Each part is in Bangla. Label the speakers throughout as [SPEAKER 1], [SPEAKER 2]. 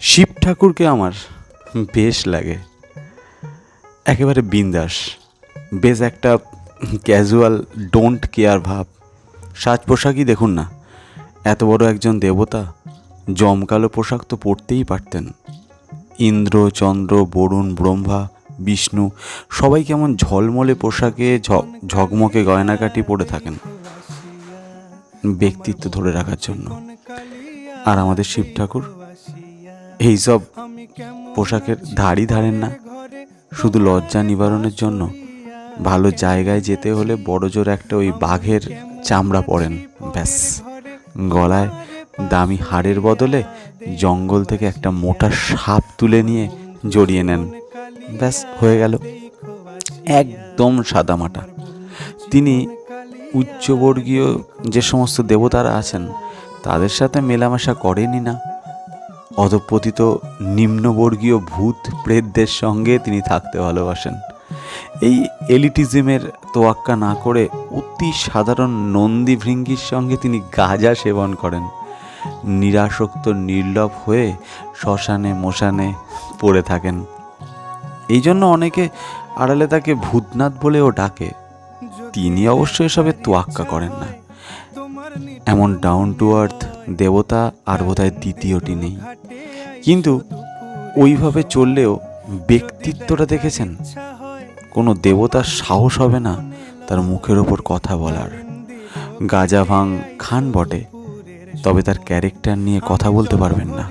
[SPEAKER 1] শিব ঠাকুরকে আমার বেশ লাগে। একেবারে বিন্দাস। বেশ একটা ক্যাজুয়াল ডোন্ট কেয়ার ভাব। সাজ পোশাকই দেখুন না, এত বড় একজন দেবতা, জমকালো পোশাক তো পরতেই পারতেন। ইন্দ্র, চন্দ্র, বরুণ, ব্রহ্মা, বিষ্ণু, সবাই কেমন ঝলমলে পোশাকে ঝকমকে গয়নাকাটি পরে থাকেন। ব্যক্তিত্ব ধরে রাখার জন্য। আর আমাদের শিব ঠাকুর এইসব পোশাকের ধারই ধারেন না। শুধু লজ্জা নিবারণের জন্য ভালো জায়গায় যেতে হলে বড় জোর একটা ওই বাঘের চামড়া পরেন, ব্যাস। গলায় দামি হাড়ের বদলে জঙ্গল থেকে একটা মোটা সাপ তুলে নিয়ে জড়িয়ে নেন, ব্যাস, হয়ে গেল। একদম সাদামাটা। তিনি উচ্চবর্গীয় যে সমস্ত দেবতারা আছেন, তাদের সাথে মেলামেশা করেনই না। অধপতিত নিম্নবর্গীয় ভূত প্রেতদের সঙ্গে তিনি থাকতে ভালোবাসেন। এই এলিটিজমের তোয়াক্কা না করে অতি সাধারণ নন্দী ভৃঙ্গির সঙ্গে তিনি গাঁজা সেবন করেন। নিরাসক্ত, নির্লভ হয়ে শ্মশানে মশানে পড়ে থাকেন। এই জন্য অনেকে আড়ালে তাকে ভূতনাথ বলেও ডাকে। তিনি অবশ্য এসবে তোয়াক্কা করেন না। এমন ডাউন টু আর্থ দেবতা আর বোধহয় দ্বিতীয়টি নেই। কিন্তু ওইভাবে চললেও ব্যক্তিত্বটা দেখেছেন? কোনো দেবতার সাহস হবে না তার মুখের ওপর কথা বলার। গাজা ভাং খান বটে, তবে তার ক্যারেক্টার নিয়ে কথা বলতে পারবেন না।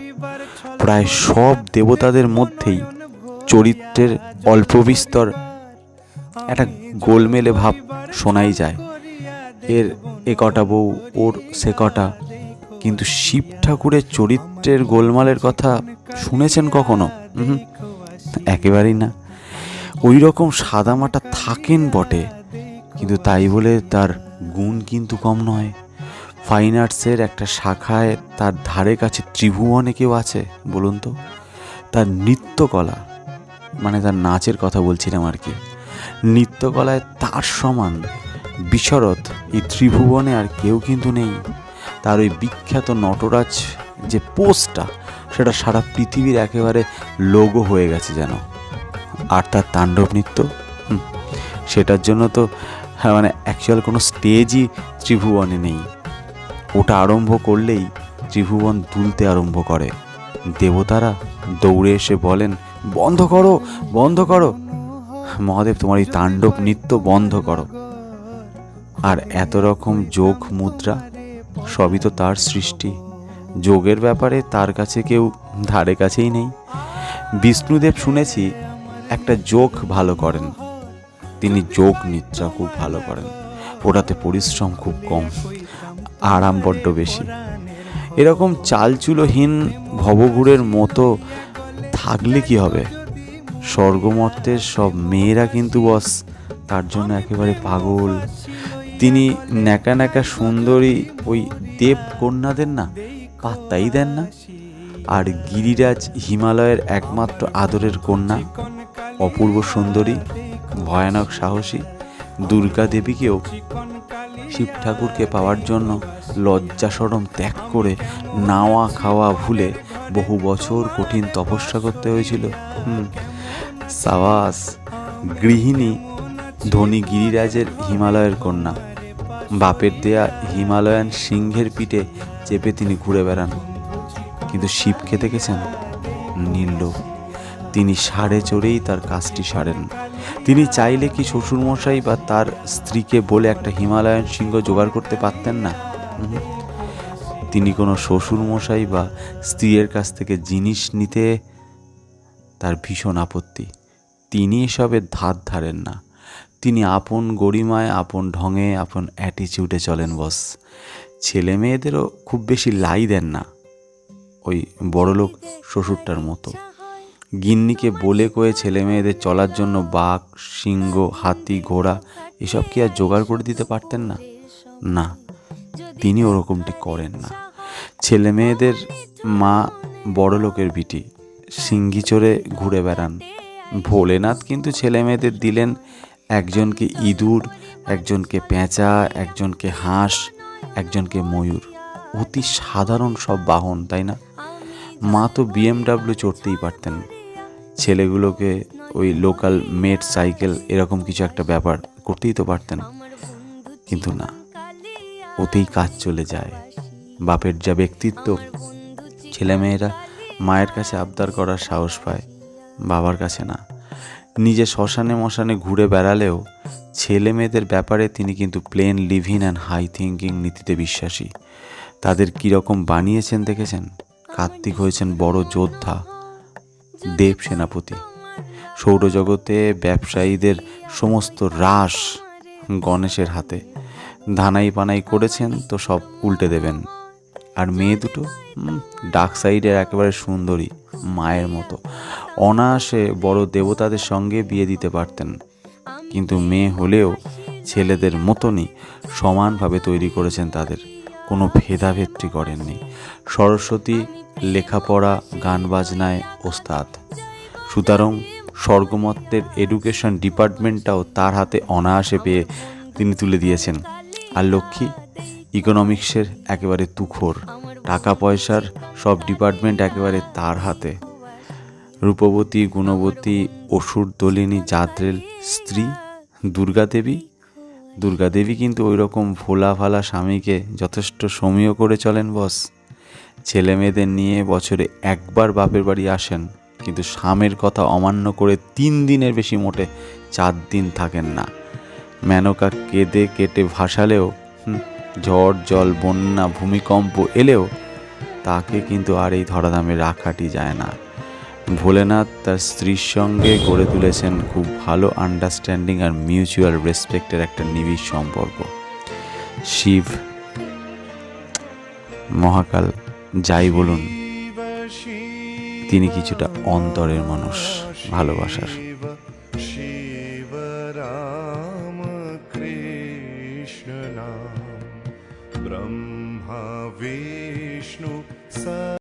[SPEAKER 1] প্রায় সব দেবতাদের মধ্যেই চরিত্রের অল্প বিস্তর একটা গোলমেলে ভাব শোনাই যায়। এর এ কটা বউ, ওর সে কটা। কিন্তু শিব ঠাকুরের চরিত্রের গোলমালের কথা শুনেছেন কখনো? একেবারেই না। ওই রকম সাদামাটা থাকেন বটে, কিন্তু তাই বলে তার গুণ কিন্তু কম নয়। ফাইন আর্টসের একটা শাখায় তার ধারে কাছে ত্রিভুবনে কেউ আছে, বলুন তো? তার নৃত্যকলা মানে তার নাচের কথা বলছিলাম আর কি। নৃত্যকলায় তার সমান বিশরত এই ত্রিভুবনে আর কেউ কিন্তু নেই। তার ওই বিখ্যাত নটরাজ যে পোস্টটা, সেটা সারা পৃথিবীর একেবারে লোগো হয়ে গেছে যেন। আর তার তাণ্ডব নৃত্য? সেটার জন্য তো হ্যাঁ মানে অ্যাকচুয়াল কোনো স্টেজই ত্রিভুবনে নেই। ওটা আরম্ভ করলেই ত্রিভুবন দুলতে আরম্ভ করে। দেবতারা দৌড়ে এসে বলেন, বন্ধ করো বন্ধ করো। মহাদেব, তোমার এই তাণ্ডব নৃত্য বন্ধ করো। আর এত রকম যোগ মুদ্রা, সবই তো তার সৃষ্টি। যোগের ব্যাপারে তার কাছে কেউ ধারে কাছেই নেই। বিষ্ণুদেব শুনেছি, একটা যোগ ভালো করেন। তিনি যোগ নিদ্রা খুব ভালো করেন। ওটাতে পরিশ্রম খুব কম, আরাম বড্ড বেশি। এরকম চালচুলোহীন ভবঘুরের মতো থাকলে কি হবে? স্বর্গমর্তের সব মেয়েরা কিন্তু বস, তার জন্য একেবারে পাগল। তিনি ন্যাকা ন্যাকা সুন্দরী ওই দেব কন্যাদের না, পাত্তাই দেন না। আর গিরিরাজ হিমালয়ের একমাত্র আদরের কন্যা, অপূর্ব সুন্দরী, ভয়ানক সাহসী, দুর্গা দেবীকেও শিব ঠাকুরকে পাওয়ার জন্য লজ্জা সরম ত্যাগ করে নাওয়া খাওয়া ভুলে বহু বছর কঠিন তপস্যা করতে হয়েছিল। হুম সাবাস, গৃহিণী, ধনী গিরিরাজের হিমালয়ের কন্যা। বাপের দেয়া হিমালয়ান সিংহের পিঠে চেপে তিনি ঘুরে বেড়ান। কিন্তু শিবকে দেখেছেন নীললোক তিনি সাড়ে চড়েই তার কাজটি সারেন। তিনি চাইলে কি শ্বশুরমশাই বা তার স্ত্রীকে বলে একটা হিমালয়ান সিংহ জোগাড় করতে পারতেন না? তিনি কোনো শ্বশুরমশাই বা স্ত্রীর কাছ থেকে জিনিস নিতে তার ভীষণ আপত্তি। তিনি এসবের ধার ধারেন না। তিনি আপন গরিমায় আপন ঢঙে, আপন অ্যাটিচিউডে চলেন, বস। ছেলে মেয়েদেরও খুব বেশি লাই দেন না। ওই বড়লোক শ্বশুরটার মতো। গিন্নিকে বলে কয়ে ছেলে মেয়েদের চলার জন্য বাঘ, সিংহ, হাতি, ঘোড়া এসব কি আর জোগাড় করে দিতে পারতেন না? না, তিনি ওরকমটি করেন না। ছেলে মেয়েদের মা বড় লোকের বিটি। সিঙ্গি চড়ে ঘুরে বেড়ান। ভোলেনাথ কিন্তু ছেলে মেয়েদের দিলেন একজনকে ইঁদুর, একজনকে পেঁচা, একজনকে হাঁস, একজনকে ময়ূর। অতি সাধারণ সব বাহন, তাই না? মা তো বিএমডাব্লিউ চড়তেই পারতেন। ছেলেগুলোকে ওই লোকাল মেট সাইকেল এরকম কিছু একটা ব্যাপার করতেই তো পারতেন। কিন্তু না, ওতেই কাজ চলে যায়। বাপের যা ব্যক্তিত্ব, ছেলেমেয়েরা মায়ের কাছে আবদার করার সাহস পায়, বাবার কাছে না। নিজে শ্মশানে মশানে ঘুরে বেড়ালেও ছেলে মেয়েদের ব্যাপারে তিনি কিন্তু plain living and high thinking নীতিতে বিশ্বাসী। তাদের কীরকম বানিয়েছেন দেখেছেন? কার্তিক হয়েছেন বড় যোদ্ধা, দেব সেনাপতি। সৌরজগতে ব্যবসায়ীদের সমস্ত রাস গণেশের হাতে। ধানাই পানাই করেছেন তো সব উল্টে দেবেন। আর মেয়ে দুটো ডাক সাইডের একেবারে সুন্দরী, মায়ের মতো। অনায়াসে বড় দেবতাদের সঙ্গে বিয়ে দিতে পারতেন। কিন্তু মেয়ে হলেও ছেলেদের মতনই সমানভাবে তৈরি করেছেন তাদের। কোনো ভেদাভেদটি করেননি। সরস্বতী লেখাপড়া, গান বাজনায় ওস্তাদ। সুতরাং স্বর্গমত্তের এডুকেশন ডিপার্টমেন্টটাও তার হাতে অনায়াসে পেয়ে তিনি তুলে দিয়েছেন। আর লক্ষ্মী ইকোনমিক্সের একেবারে তুখোর টাকা পয়সার সব ডিপার্টমেন্ট একেবারে তার হাতে। রূপবতী, গুণবতী, অসুর, দলিনী জাদ্রেল স্ত্রী দুর্গাদেবী দুর্গাদেবী কিন্তু ওই রকম ভোলা ভালা স্বামীকে যথেষ্ট সমীহ করে চলেন, বস। ছেলে মেয়েদের নিয়ে বছরে একবার বাপের বাড়ি আসেন, কিন্তু স্বামীর কথা অমান্য করে তিন দিনের বেশি মোটে চার দিন থাকেন না। মেনকা কেঁদে কেটে ভাসালেও ঝড়, জল, বন্যা, ভূমিকম্প এলেও তাকে কিন্তু আর এই ধরাধামে রাখাটি যায় না। ভোলেনাথ তার স্ত্রীর সঙ্গে গড়ে তুলেছেন খুব ভালো আন্ডারস্ট্যান্ডিং আর মিউচুয়াল রেসপেক্টের একটা নিবিড় সম্পর্ক। শিব, মহাকাল, যাই বলুন, তিনি কিছুটা অন্তরের মানুষ, ভালোবাসার।